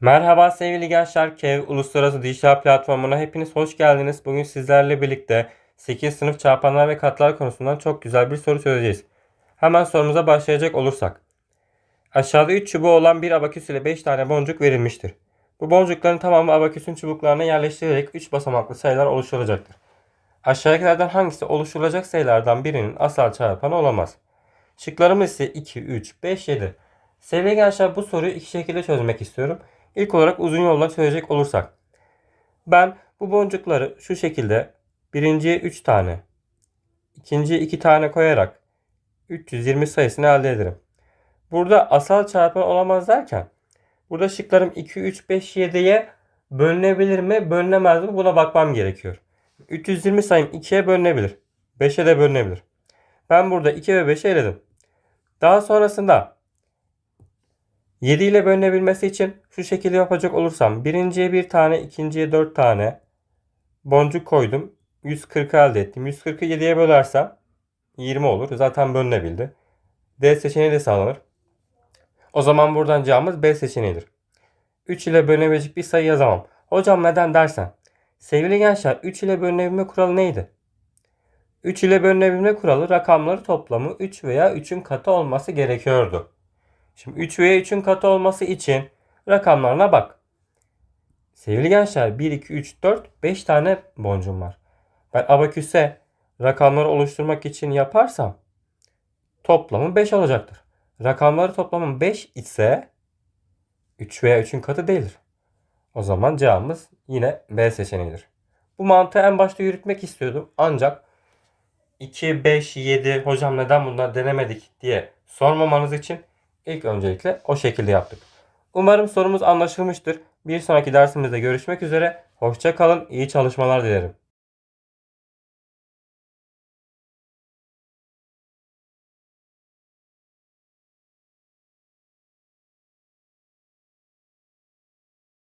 Merhaba sevgili gençler. Kev Uluslararası Dijital Platformu'na hepiniz hoş geldiniz. Bugün sizlerle birlikte 8 sınıf çarpanlar ve katlar konusundan çok güzel bir soru çözeceğiz. Hemen sorumuza başlayacak olursak. Aşağıda 3 çubuğu olan bir abaküs ile 5 tane boncuk verilmiştir. Bu boncukların tamamı abaküsün çubuklarına yerleştirilerek 3 basamaklı sayılar oluşturacaktır. Aşağıdakilerden hangisi oluşturulacak sayılardan birinin asal çarpanı olamaz? Şıklarımız ise 2, 3, 5, 7. Sevgili gençler bu soruyu iki şekilde çözmek istiyorum. İlk olarak uzun yolla çözecek olursak. Ben bu boncukları şu şekilde birinciye 3 tane, ikinciye 2 tane koyarak 320 sayısını elde ederim. Burada asal çarpan olamaz derken burada şıklarım 2, 3, 5, 7'ye bölünebilir mi, bölünemez mi buna bakmam gerekiyor. 320 sayım 2'ye bölünebilir. 5'e de bölünebilir. Ben burada 2 ve 5'i eledim. Daha sonrasında 7 ile bölünebilmesi için şu şekilde yapacak olursam birinciye bir tane, ikinciye 4 tane boncuk koydum. 140 elde ettim. 140'ı 7'ye bölersem 20 olur. Zaten bölünebildi. D seçeneği de sağlanır. O zaman buradan cevabımız B seçeneğidir. 3 ile bölünebilecek bir sayı yazamam. Hocam neden dersen. Sevgili gençler 3 ile bölünebilme kuralı neydi? 3 ile bölünebilme kuralı rakamları toplamı 3 veya 3'ün katı olması gerekiyordu. Şimdi 3 veya 3'ün katı olması için rakamlarına bak. Sevgili gençler 1, 2, 3, 4, 5 tane boncuğum var. Ben abaküse rakamları oluşturmak için yaparsam toplamı 5 olacaktır. Rakamları toplamın 5 ise 3 veya 3'ün katı değildir. O zaman cevabımız yine B seçeneğidir. Bu mantığı en başta yürütmek istiyordum ancak 2, 5, 7 hocam neden bunları denemedik diye sormamanız için ilk öncelikle o şekilde yaptık. Umarım sorumuz anlaşılmıştır. Bir sonraki dersimizde görüşmek üzere. Hoşça kalın, iyi çalışmalar dilerim.